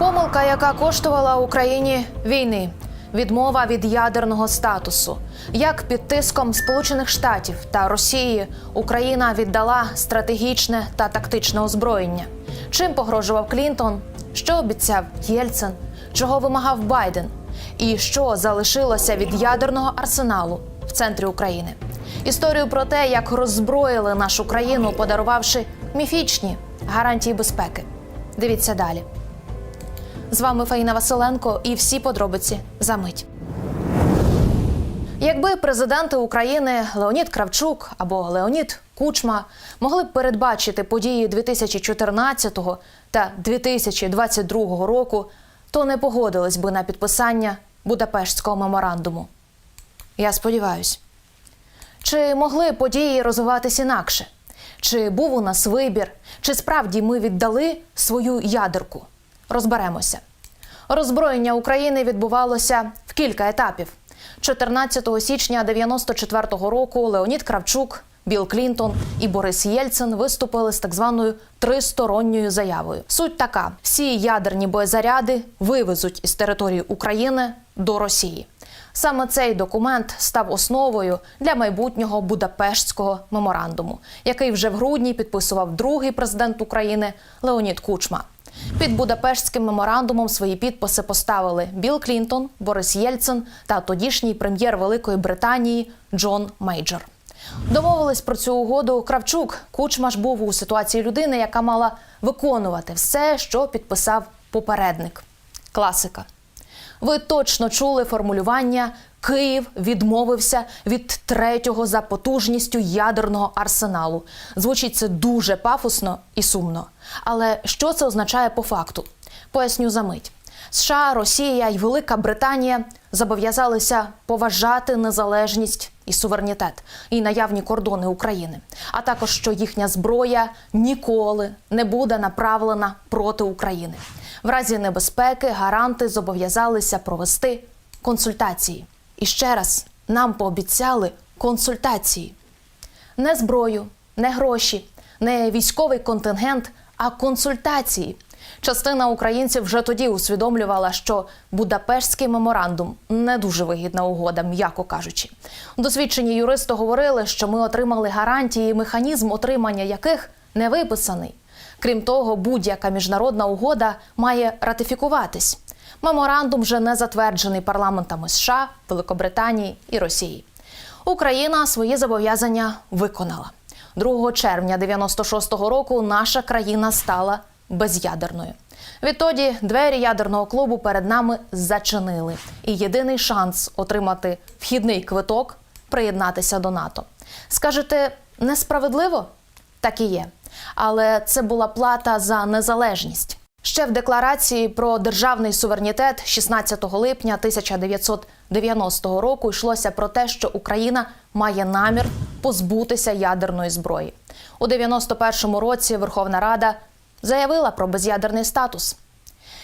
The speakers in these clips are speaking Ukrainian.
Помилка, яка коштувала Україні війни. Відмова від ядерного статусу. Як під тиском Сполучених Штатів та Росії Україна віддала стратегічне та тактичне озброєння. Чим погрожував Клінтон? Що обіцяв Єльцин? Чого вимагав Байден? І що залишилося від ядерного арсеналу в центрі України? Історію про те, як роззброїли нашу країну, подарувавши міфічні гарантії безпеки. Дивіться далі. З вами Фаїна Василенко і всі подробиці за мить. Якби президенти України Леонід Кравчук або Леонід Кучма могли б передбачити події 2014 та 2022 року, то не погодились би на підписання Будапештського меморандуму. Я сподіваюся. Чи могли події розвиватись інакше? Чи був у нас вибір? Чи справді ми віддали свою ядерку? Розберемося. Роззброєння України відбувалося в кілька етапів. 14 січня 94-го року Леонід Кравчук, Білл Клінтон і Борис Єльцин виступили з так званою тристоронньою заявою. Суть така: всі ядерні боєзаряди вивезуть із території України до Росії. Саме цей документ став основою для майбутнього Будапештського меморандуму, який вже в грудні підписував другий президент України Леонід Кучма. Під Будапештським меморандумом свої підписи поставили Білл Клінтон, Борис Єльцин та тодішній прем'єр Великої Британії Джон Мейджор. Домовились про цю угоду Кравчук. Кучма ж був у ситуації людини, яка мала виконувати все, що підписав попередник. Класика. Ви точно чули формулювання Київ відмовився від третього за потужністю ядерного арсеналу. Звучить це дуже пафосно і сумно. Але що це означає по факту? Поясню за мить. США, Росія і Велика Британія зобов'язалися поважати незалежність і суверенітет і наявні кордони України, а також що їхня зброя ніколи не буде направлена проти України. В разі небезпеки гаранти зобов'язалися провести консультації. І ще раз нам пообіцяли консультації. Не зброю, не гроші, не військовий контингент, а консультації. Частина українців вже тоді усвідомлювала, що Будапештський меморандум не дуже вигідна угода, м'яко кажучи. Досвідчені юристи говорили, що ми отримали гарантії, механізм отримання яких не виписаний. Крім того, будь-яка міжнародна угода має ратифікуватись. Меморандум вже не затверджений парламентами США, Великобританії і Росії. Україна свої зобов'язання виконала. 2 червня 96-го року наша країна стала безядерною. Відтоді двері ядерного клубу перед нами зачинили. І єдиний шанс отримати вхідний квиток приєднатися до НАТО. Скажете, несправедливо? Так і є. Але це була плата за незалежність. Ще в декларації про державний суверенітет 16 липня 1990 року йшлося про те, що Україна має намір позбутися ядерної зброї. У 91-му році Верховна Рада заявила про безядерний статус.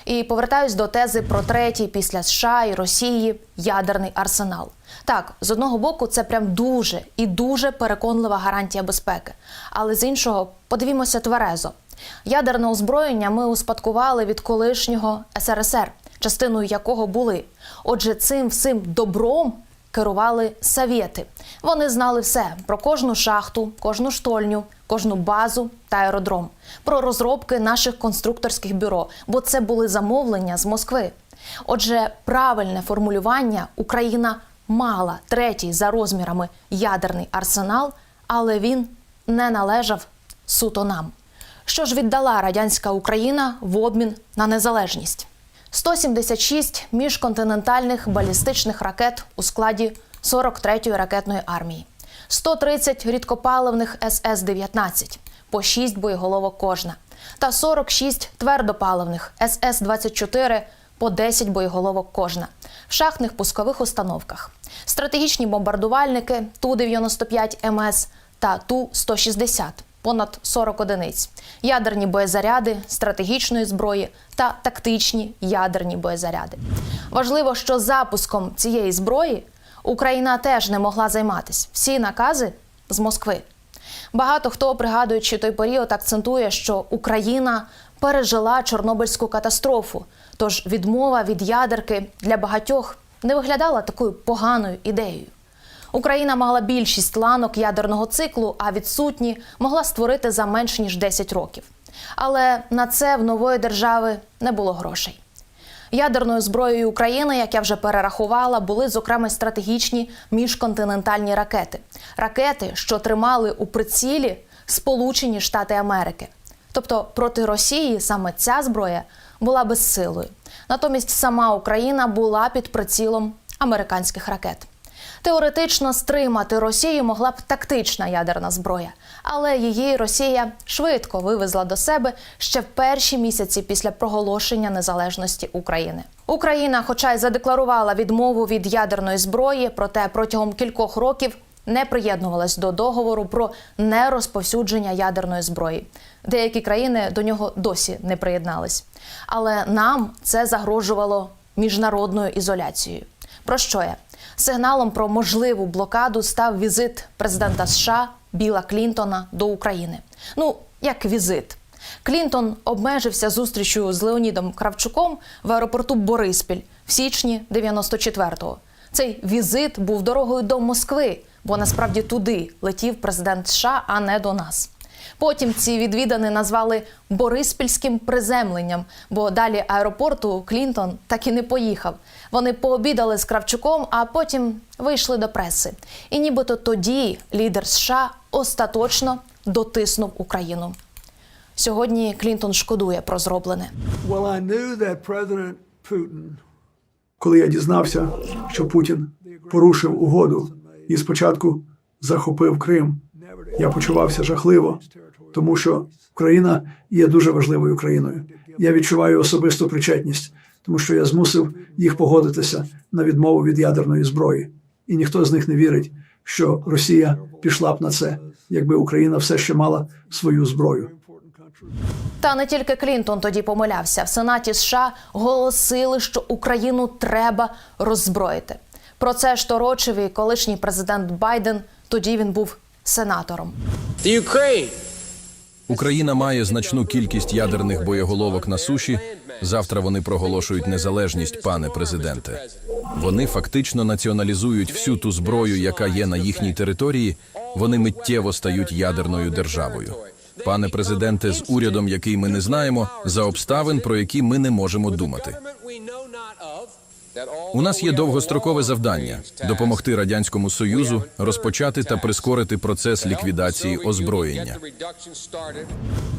І повертаюсь до тези про третій після США і Росії ядерний арсенал. Так, з одного боку, це прям дуже і дуже переконлива гарантія безпеки. Але з іншого, подивімося тверезо. Ядерне озброєння ми успадкували від колишнього СРСР, частиною якого були. Отже, цим всім добром керували совєти. Вони знали все про кожну шахту, кожну штольню, кожну базу та аеродром, про розробки наших конструкторських бюро, бо це були замовлення з Москви. Отже, правильне формулювання Україна мала третій за розмірами ядерний арсенал, але він не належав суто нам. Що ж віддала радянська Україна в обмін на незалежність? 176 міжконтинентальних балістичних ракет у складі 43-ї ракетної армії, 130 рідкопаливних СС-19, по 6 боєголовок кожна, та 46 твердопаливних СС-24 по 10 боєголовок кожна. В шахтних пускових установках, стратегічні бомбардувальники Ту-95 МС та Ту-160 понад 40 одиниць, ядерні боєзаряди, стратегічної зброї та тактичні ядерні боєзаряди. Важливо, що запуском цієї зброї Україна теж не могла займатися. Всі накази з Москви. Багато хто, пригадуючи той період, акцентує, що Україна пережила Чорнобильську катастрофу. Тож відмова від ядерки для багатьох не виглядала такою поганою ідеєю. Україна мала більшість ланок ядерного циклу, а відсутні могла створити за менш ніж 10 років. Але на це в нової держави не було грошей. Ядерною зброєю України, як я вже перерахувала, були зокрема стратегічні міжконтинентальні ракети. Ракети, що тримали у прицілі Сполучені Штати Америки. Тобто проти Росії саме ця зброя була безсилою. Натомість сама Україна була під прицілом американських ракет. Теоретично стримати Росію могла б тактична ядерна зброя, але її Росія швидко вивезла до себе ще в перші місяці після проголошення незалежності України. Україна, хоча й задекларувала відмову від ядерної зброї, проте протягом кількох років не приєднувалась до договору про нерозповсюдження ядерної зброї. Деякі країни до нього досі не приєднались. Але нам це загрожувало міжнародною ізоляцією. Про що я? Сигналом про можливу блокаду став візит президента США Біла Клінтона до України. Ну, як візит. Клінтон обмежився зустрічю з Леонідом Кравчуком в аеропорту Бориспіль в січні 94-го. Цей візит був дорогою до Москви, бо насправді туди летів президент США, а не до нас. Потім ці відвідини назвали Бориспільським приземленням, бо далі аеропорту Клінтон так і не поїхав. Вони пообідали з Кравчуком, а потім вийшли до преси. І нібито тоді лідер США остаточно дотиснув Україну. Сьогодні Клінтон шкодує про зроблене. Коли я дізнався, що Путін порушив угоду і спочатку захопив Крим, я почувався жахливо, тому що Україна є дуже важливою країною. Я відчуваю особисту причетність, тому що я змусив їх погодитися на відмову від ядерної зброї, і ніхто з них не вірить, що Росія пішла б на це, якби Україна все ще мала свою зброю. Та не тільки Клінтон тоді помилявся. В Сенаті США голосили, що Україну треба роззброїти. Про це ж торочив і колишній президент Байден. Тоді він був сенатором. The Ukraine Україна має значну кількість ядерних боєголовок на суші. Завтра вони проголошують незалежність, пане президенте. Вони фактично націоналізують всю ту зброю, яка є на їхній території. Вони миттєво стають ядерною державою. Пане президенте, з урядом, який ми не знаємо, за обставин, про які ми не можемо думати. У нас є довгострокове завдання допомогти радянському союзу розпочати та прискорити процес ліквідації озброєння.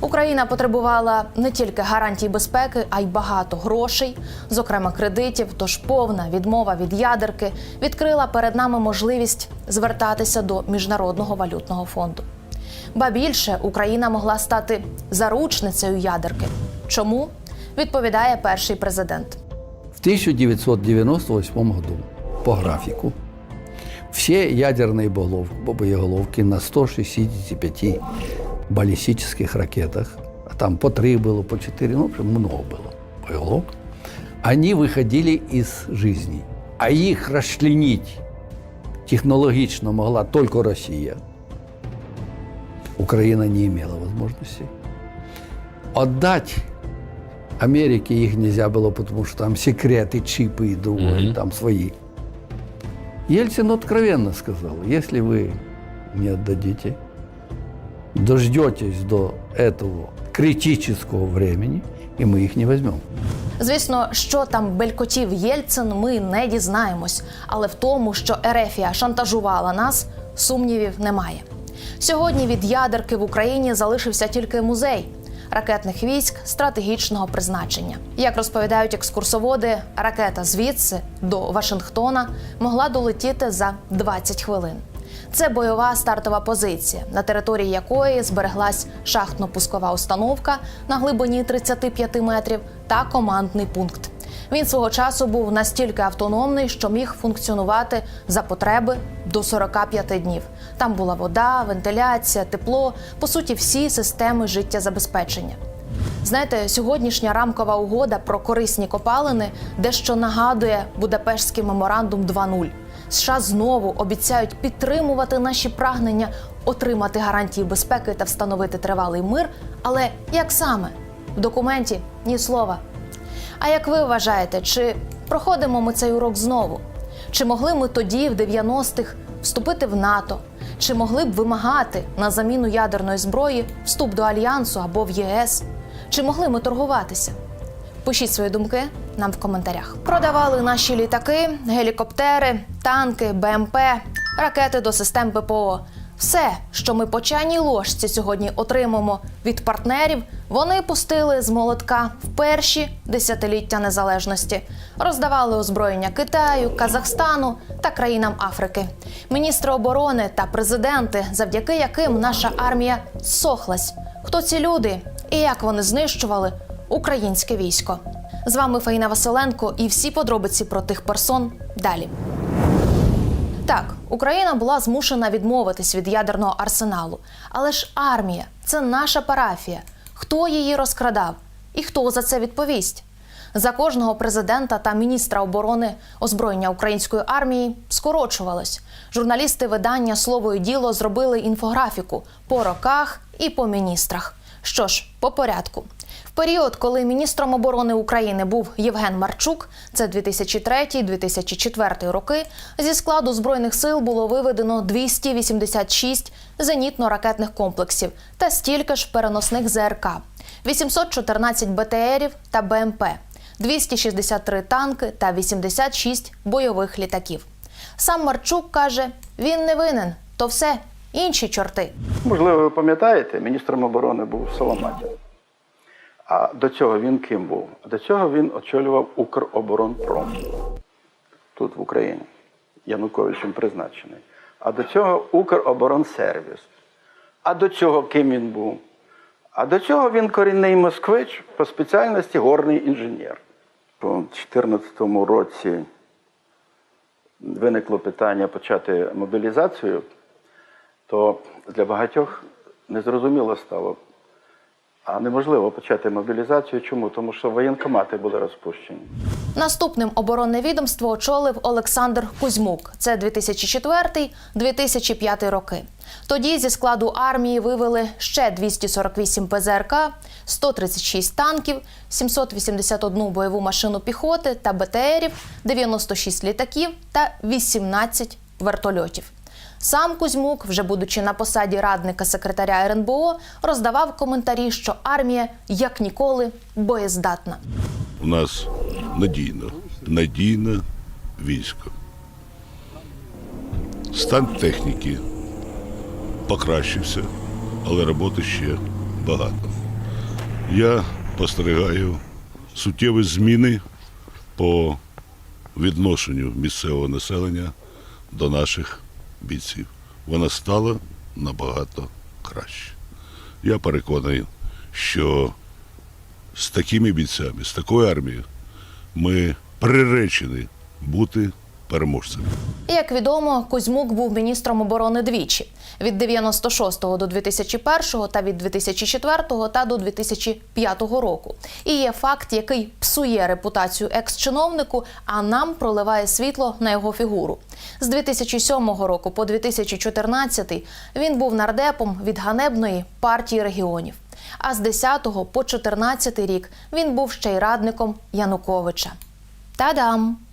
Україна потребувала не тільки гарантій безпеки, а й багато грошей, зокрема кредитів. Тож повна відмова від ядерки відкрила перед нами можливість звертатися до міжнародного валютного фонду. Ба більше Україна могла стати заручницею ядерки. Чому відповідає перший президент? В 1998 году по графику все ядерные боеголовки на 165 баллистических ракетах, а там по три было, по четыре, ну, в общем, много было боеголовок, они выходили из жизни. А их расчленить технологично могла только Россия. Украина не имела возможности. Отдать Америке их нельзя было, потому что там секреты, чипы и другое, там свои. Ельцин откровенно сказал, если вы не отдадите, дождетесь до этого критического времени, и мы их не возьмем. Звісно, що там белькотів Єльцин, ми не дізнаємось, але в тому, що Ерефія шантажувала нас, сумнівів немає. Сьогодні від ядерки в Україні залишився тільки музей ракетних військ стратегічного призначення. Як розповідають екскурсоводи, ракета звідси до Вашингтона могла долетіти за 20 хвилин. Це бойова стартова позиція, на території якої збереглась шахтно-пускова установка на глибині 35 метрів та командний пункт. Він свого часу був настільки автономний, що міг функціонувати за потреби до 45 днів. Там була вода, вентиляція, тепло, по суті, всі системи життєзабезпечення. Знаєте, сьогоднішня рамкова угода про корисні копалини дещо нагадує Будапештський меморандум 2.0. США знову обіцяють підтримувати наші прагнення отримати гарантії безпеки та встановити тривалий мир. Але як саме? В документі ні слова. А як ви вважаєте, чи проходимо ми цей урок знову? Чи могли ми тоді, в 90-х, вступити в НАТО? Чи могли б вимагати на заміну ядерної зброї вступ до альянсу або в ЄС? Чи могли ми торгуватися? Пишіть свої думки нам в коментарях. Продавали наші літаки, гелікоптери, танки, БМП, ракети до систем ППО. Все, що ми по чайній ложці сьогодні отримаємо від партнерів, вони пустили з молотка в перші десятиліття незалежності, роздавали озброєння Китаю, Казахстану та країнам Африки. Міністри оборони та президенти, завдяки яким наша армія сохлась. Хто ці люди і як вони знищували українське військо? З вами Фаїна Василенко і всі подробиці про тих персон далі. Так, Україна була змушена відмовитись від ядерного арсеналу. Але ж армія це наша парафія. Хто її розкрадав? І хто за це відповість? За кожного президента та міністра оборони озброєння української армії скорочувалось. Журналісти видання Слово і діло зробили інфографіку по роках і по міністрах. Що ж, по порядку. Період, коли міністром оборони України був Євген Марчук, це 2003-2004 роки, зі складу збройних сил було виведено 286 зенітно-ракетних комплексів та стільки ж переносних ЗРК, 814 БТРів та БМП, 263 танки та 86 бойових літаків. Сам Марчук каже, він не винен, то все інші чорти. Можливо, ви пам'ятаєте, міністром оборони був Соломатін. А до цього він ким був? До цього він очолював Укроборонпром тут в Україні. Януковичем призначений. А до цього Укроборонсервіс. А до цього ким він був? А до цього він корінний москвич по спеціальності горний інженер. У 2014 році виникло питання почати мобілізацію то для багатьох незрозуміло стало. А неможливо почати мобілізацію. Чому? Тому що воєнкомати були розпущені. Наступним оборонне відомство очолив Олександр Кузьмук. Це 2004-2005 роки. Тоді зі складу армії вивели ще 248 ПЗРК, 136 танків, 781 бойову машину піхоти та БТРів, 96 літаків та 18 вертольотів. Сам Кузьмук, вже будучи на посаді радника секретаря РНБО, роздавав коментарі, що армія як ніколи боєздатна. у нас надійно, надійне військо. Стан техніки покращився, але роботи ще багато. Я спостерігаю суттєві зміни по відношенню місцевого населення до наших бійців. Вона стала набагато краще. Я переконаний, що з такими бійцями, з такою армією, ми приречені бути переможцями. Як відомо, Кузьмук був міністром оборони двічі: від 96-го до 2001-го та від 2004-го та до 2005 року. І є факт, який псує репутацію екс-чиновнику, а нам проливає світло на його фігуру. З 2007 року по 2014 він був нардепом від ганебної партії регіонів. А з 10 по 14 рік він був ще й радником Януковича. Та-дам!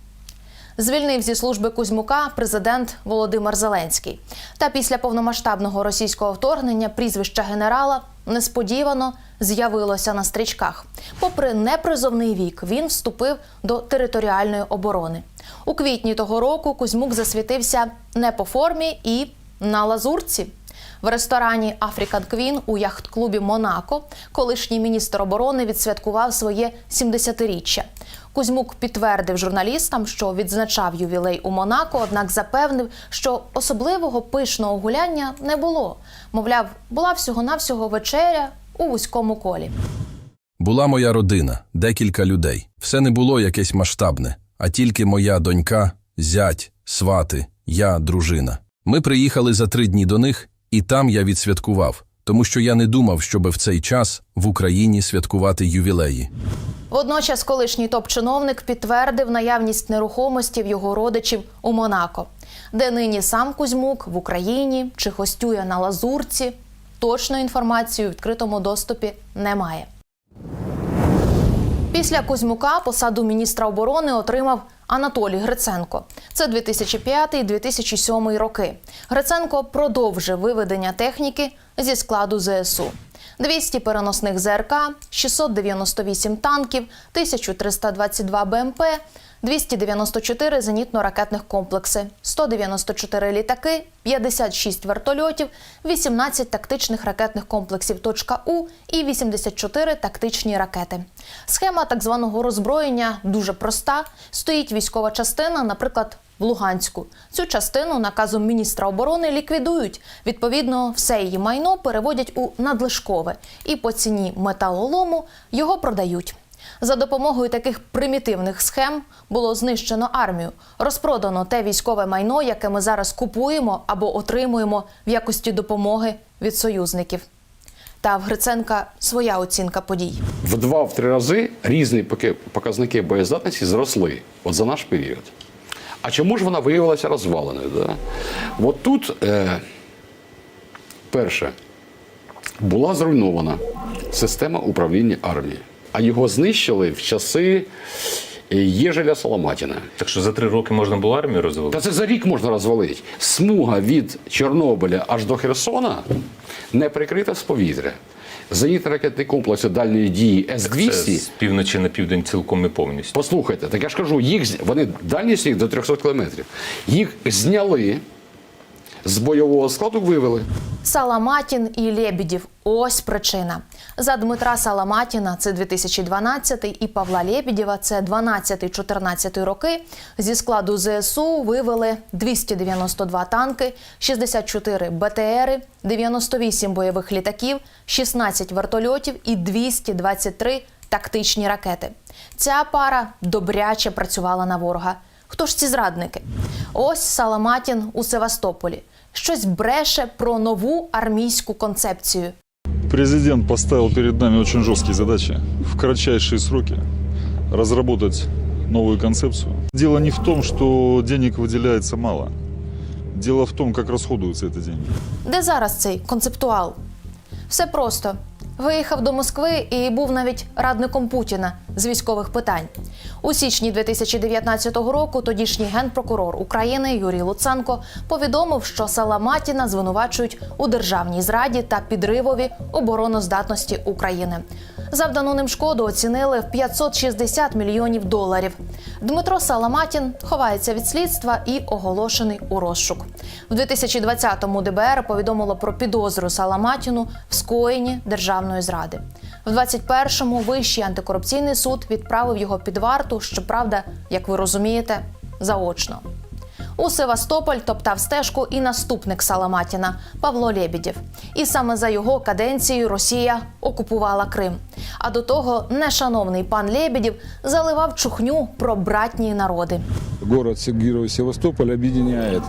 Звільнив зі служби Кузьмука президент Володимир Зеленський. Та після повномасштабного російського вторгнення прізвище генерала несподівано з'явилося на стрічках. Попри непризовний вік, він вступив до територіальної оборони. У квітні того року Кузьмук засвітився не по формі і на лазурці. В ресторані African Queen у яхт-клубі Монако колишній міністр оборони відсвяткував своє 70-річчя. Кузьмук підтвердив журналістам, що відзначав ювілей у Монако, однак запевнив, що особливого пишного гуляння не було. Мовляв, була всього-навсього вечеря у вузькому колі. Була моя родина, декілька людей. Все не було якесь масштабне, а тільки моя донька, зять, свати, я, дружина. Ми приїхали за три дні до них, і там я відсвяткував, тому що я не думав, щоби в цей час в Україні святкувати ювілеї. Водночас колишній топ-чиновник підтвердив наявність нерухомості в його родичів у Монако, де нині сам Кузьмук в Україні чи гостює на Лазурці. Точної інформації у відкритому доступі немає. Після Кузьмука посаду міністра оборони отримав Анатолій Гриценко. Це 2005-2007 роки. Гриценко продовжив виведення техніки зі складу ЗСУ. 200 переносних ЗРК, 698 танків, 1322 БМП, 294 зенітно-ракетних комплекси, 194 літаки, 56 вертольотів, 18 тактичних ракетних комплексів «Точка У» і 84 тактичні ракети. Схема так званого роззброєння дуже проста. Стоїть військова частина, наприклад, в Луганську. Цю частину наказом міністра оборони ліквідують. Відповідно, все її майно переводять у надлишкове і по ціні металолому його продають. За допомогою таких примітивних схем було знищено армію, розпродано те військове майно, яке ми зараз купуємо або отримуємо в якості допомоги від союзників. Та в Гриценка своя оцінка подій. в два-три рази різні показники боєздатності зросли от за наш період. А чому ж вона виявилася розваленою? Да? От тут, е, перше, була зруйнована система управління армією, а його знищили в часи е, Єжеля Соломатіна. Так що за три роки можна було армію розвалити? Та це за рік можна розвалити. Смуга від Чорнобиля аж до Херсона не прикрита з повітря. Зенітно-ракетні комплекси дальньої дії Це С-200 з півночі на південь цілком і повністю. Послухайте, так я ж кажу, їх вони дальність їх до 300 кілометрів. Їх зняли з бойового складу, вивели. Саламатін і Лєбідів – ось причина. За Дмитра Саламатіна – це 2012 і Павла Лєбідєва – це 12-14 роки. Зі складу ЗСУ вивели 292 танки, 64 БТРи, 98 бойових літаків, 16 вертольотів і 223 тактичні ракети. Ця пара добряче працювала на ворога. Хто ж ці зрадники? Ось Саламатін у Севастополі. Щось бреше про нову армійську концепцію. Президент поставив перед нами дуже жорсткі задачі в кратчайші сроки розробити новую концепцию. Дело не в том, что денег выделяется мало. Дело в том, как расходуются эти деньги. Де зараз цей концептуал? Все просто. Виїхав до Москви і був навіть радником Путіна з військових питань. У січні 2019 року тодішній генпрокурор України Юрій Луценко повідомив, що Саламатіна звинувачують у державній зраді та підривові обороноздатності України. Завдану ним шкоду оцінили в 560 мільйонів доларів. Дмитро Саламатін ховається від слідства і оголошений у розшук. В 2020-му ДБР повідомило про підозру Саламатіну в скоєнні державної зради. В 21-му Вищий антикорупційний суд відправив його під варту, щоправда, як ви розумієте, заочно. У Севастополь топтав стежку і наступник Саламатіна Павло Лєбідєв. І саме за його каденцією Росія окупувала Крим. А до того нешановний пан Лєбідєв заливав чухню про братні народи. город Се- Герой Севастополь объединяет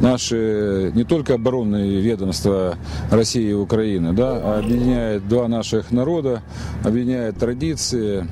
наши не только оборонные ведомства России и Украины, да, а объединяет два наших народа, объединяет традиции,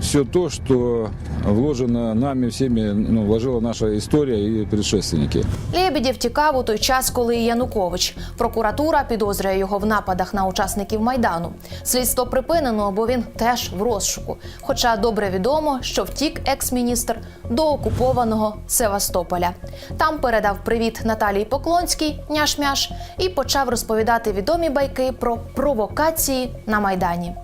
все то, что вложено нами всеми, ну, вложила наша история и предшественники. Лєбідєв тікав у той час, коли Янукович. Прокуратура підозрює його в нападах на учасників майдану. Слідство припинено, бо він теж в розшуку. Хоча добре відомо, що втік екс-міністр до окупованого Севастополя. Там передав привіт Наталії Поклонській, няш-мяш, і почав розповідати відомі байки про провокації на майдані.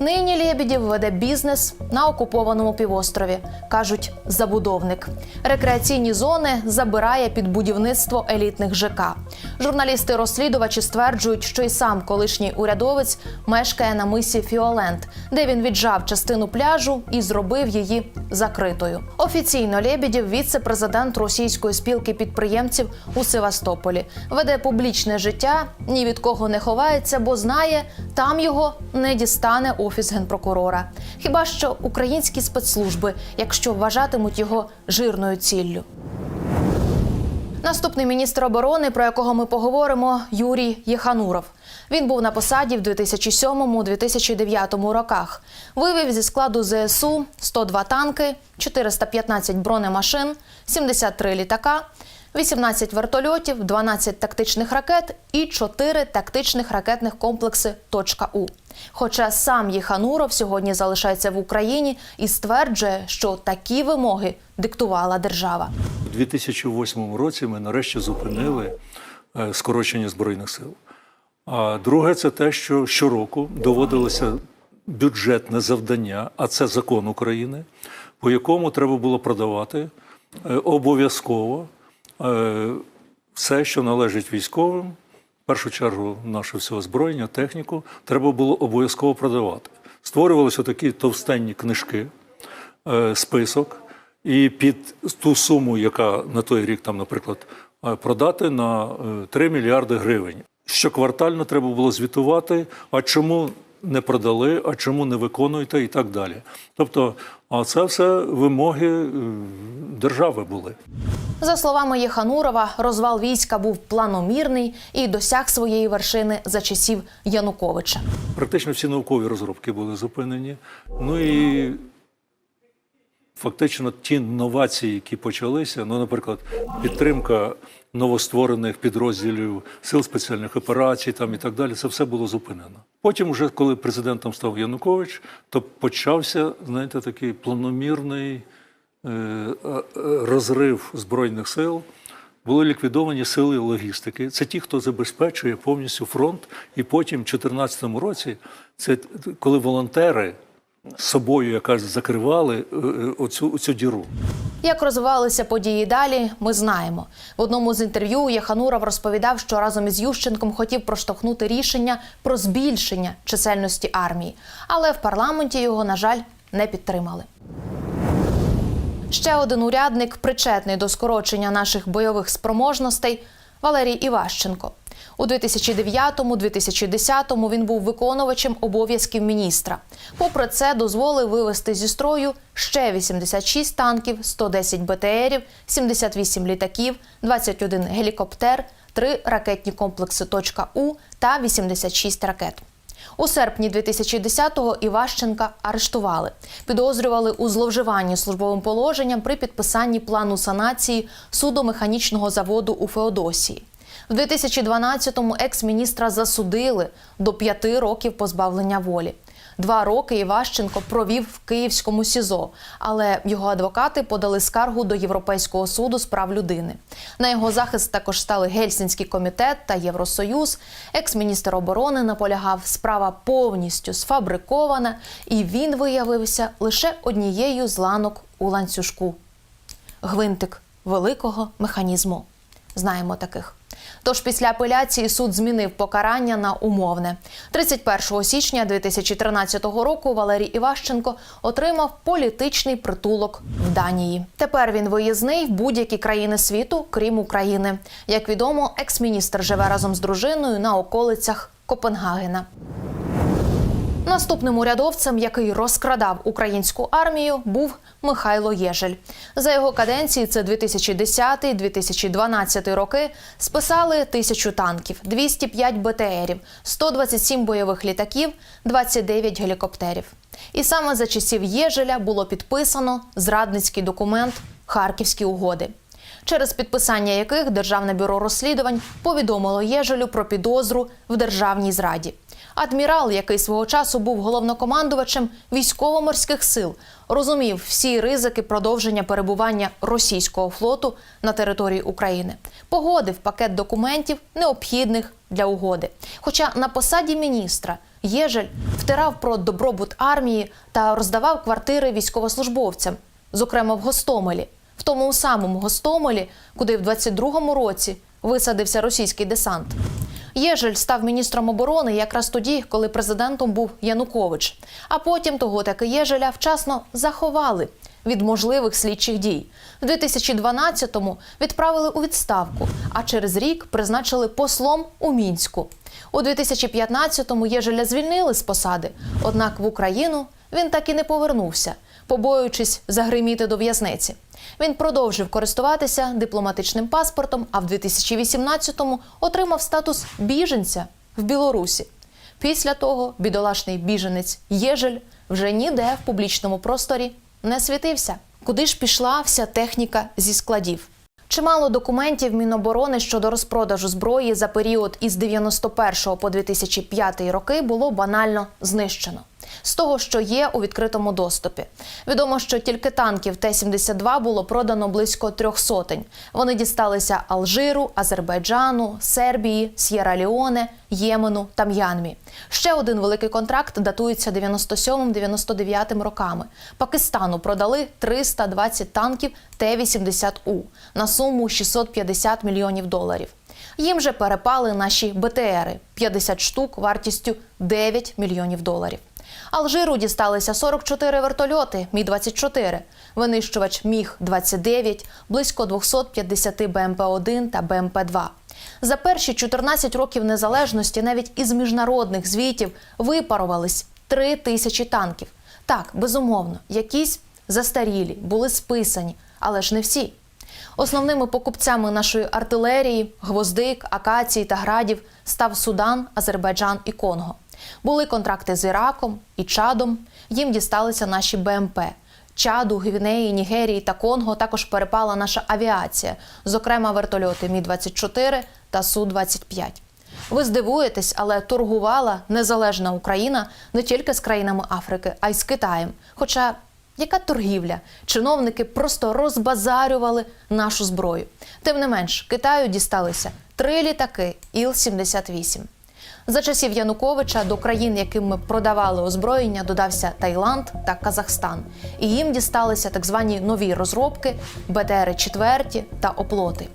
Нині Лєбідєв веде бізнес на окупованому півострові, кажуть забудовник. Рекреаційні зони забирає під будівництво елітних ЖК. Журналісти-розслідувачі стверджують, що й сам колишній урядовець мешкає на мисі Фіолент, де він віджав частину пляжу і зробив її закритою. Офіційно Лєбідєв – віце-президент російської спілки підприємців у Севастополі. Веде публічне життя, ні від кого не ховається, бо знає, там його не дістане офіс генпрокурора. Хіба що українські спецслужби, якщо вважатимуть його жирною ціллю. Наступний міністр оборони, про якого ми поговоримо, Юрій Єхануров. Він був на посаді в 2007-2009 роках. Вивів зі складу ЗСУ 102 танки, 415 бронемашин, 73 літака, 18 вертольотів, 12 тактичних ракет і 4 тактичних ракетних комплекси «Точка У». Хоча сам Єхануров сьогодні залишається в Україні і стверджує, що такі вимоги диктувала держава. У 2008 році ми нарешті зупинили е, скорочення збройних сил. А друге, це те, що щороку доводилося бюджетне завдання, а це закон України, по якому треба було продавати е, обов'язково все, що належить військовим. В першу чергу наше все озброєння, техніку, треба було обов'язково продавати. Створювалися такі товстенні книжки, е, список, і під ту суму, яка на той рік, там, наприклад, е, продати на е, 3 мільярди гривень. Щоквартально треба було звітувати, а чому не продали, а чому не виконуєте і так далі. Тобто, а це все вимоги е, держави були. За словами Єханурова, розвал війська був планомірний і досяг своєї вершини за часів Януковича. Практично всі наукові розробки були зупинені. Ну і фактично ті новації, які почалися, ну, наприклад, підтримка новостворених підрозділів сил спеціальних операцій там і так далі, це все було зупинено. Потім, вже коли президентом став Янукович, то почався, знаєте, такий планомірний е, е, розрив збройних сил. Були ліквідовані сили логістики. Це ті, хто забезпечує повністю фронт. І потім, в 2014 році, це коли волонтери собою якась закривали е, е, оцю, оцю діру. Як розвивалися події далі, ми знаємо. В одному з інтерв'ю Яхануров розповідав, що разом із Ющенком хотів проштовхнути рішення про збільшення чисельності армії, але в парламенті його, на жаль, не підтримали. Ще один урядник, причетний до скорочення наших бойових спроможностей Валерій Іващенко. У 2009-2010 він був виконувачем обов'язків міністра. Попри це, дозволив вивести зі строю ще 86 танків, 110 БТРів, 78 літаків, 21 гелікоптер, 3 ракетні комплекси «Точка У» та 86 ракет. У серпні 2010-го Іващенка арештували. Підозрювали у зловживанні службовим положенням при підписанні плану санації судомеханічного заводу у Феодосії. В 2012-му екс-міністра засудили до п'яти років позбавлення волі. Два роки Іващенко провів в Київському СІЗО, але його адвокати подали скаргу до Європейського суду з прав людини. На його захист також стали Гельсінський комітет та Євросоюз. Екс-міністр оборони наполягав, справа повністю сфабрикована, і він виявився лише однією з ланок у ланцюжку. Гвинтик великого механізму. Знаємо таких. Тож після апеляції суд змінив покарання на умовне. 31 січня 2013 року Валерій Іващенко отримав політичний притулок в Данії. Тепер він виїзний в будь-які країни світу, крім України. Як відомо, екс-міністр живе разом з дружиною на околицях Копенгагена. Наступним урядовцем, який розкрадав українську армію, був Михайло Єжель. За його каденції, це 2010-2012 роки, списали тисячу танків, 205 БТРів, 127 бойових літаків, 29 гелікоптерів. І саме за часів Єжеля було підписано зрадницький документ Харківські угоди через підписання яких Державне бюро розслідувань повідомило Єжелю про підозру в державній зраді. Адмірал, який свого часу був головнокомандувачем військово-морських сил, розумів всі ризики продовження перебування російського флоту на території України. Погодив пакет документів, необхідних для угоди. Хоча на посаді міністра Єжель втирав про добробут армії та роздавав квартири військовослужбовцям, зокрема в Гостомелі в тому самому Гостомелі, куди в 22-му році висадився російський десант. Єжель став міністром оборони якраз тоді, коли президентом був Янукович. А потім того таки Єжеля вчасно заховали від можливих слідчих дій. В 2012-му відправили у відставку, а через рік призначили послом у мінську. У 2015-му Єжеля звільнили з посади, однак в Україну він так і не повернувся, побоюючись загриміти до в'язниці. Він продовжив користуватися дипломатичним паспортом, а в 2018-му отримав статус біженця в Білорусі. Після того бідолашний біженець Єжель вже ніде в публічному просторі не світився. Куди ж пішла вся техніка зі складів? Чимало документів Міноборони щодо розпродажу зброї за період із 91 по 2005 роки було банально знищено. З того, що є у відкритому доступі, відомо, що тільки танків Т-72 було продано близько трьох сотень. Вони дісталися Алжиру, Азербайджану, Сербії, С'єра-Ліоне, Ємену та М'янмі. Ще один великий контракт датується 97-99 роками. Пакистану продали 320 танків Т-80У на суму 650 мільйонів доларів. Їм же перепали наші БТРи 50 штук вартістю 9 мільйонів доларів. Алжиру дісталися 44 вертольоти Мі-24, винищувач Міг-29, близько 250 БМП-1 та БМП-2. За перші 14 років незалежності навіть із міжнародних звітів випарувались 3 тисячі танків. Так, безумовно, якісь застарілі, були списані, але ж не всі. Основними покупцями нашої артилерії, гвоздик, акацій та градів став Судан, Азербайджан і Конго. Були контракти з Іраком і Чадом. Їм дісталися наші БМП. Чаду, Гвінеї, Нігерії та Конго також перепала наша авіація, зокрема вертольоти Мі-24 та Су-25. Ви здивуєтесь, але торгувала незалежна Україна не тільки з країнами Африки, а й з Китаєм. Хоча яка торгівля? Чиновники просто розбазарювали нашу зброю. Тим не менш, Китаю дісталися три літаки Іл-78. За часів Януковича до країн, яким ми продавали озброєння, додався Таїланд та Казахстан. І їм дісталися так звані нові розробки, БТРи четверті та оплоти.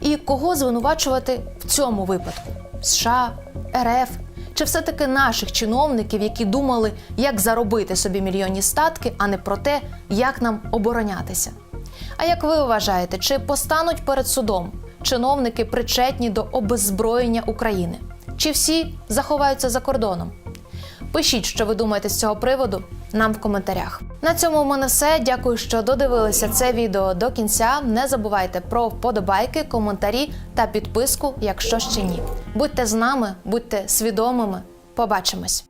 І кого звинувачувати в цьому випадку? США, РФ чи все-таки наших чиновників, які думали, як заробити собі мільйонні статки, а не про те, як нам оборонятися? А як ви вважаєте, чи постануть перед судом чиновники причетні до обеззброєння України? Чи всі заховаються за кордоном? Пишіть, що ви думаєте з цього приводу нам в коментарях. На цьому у мене все. Дякую, що додивилися це відео до кінця. Не забувайте про вподобайки, коментарі та підписку, якщо ще ні. Будьте з нами, будьте свідомими. Побачимось.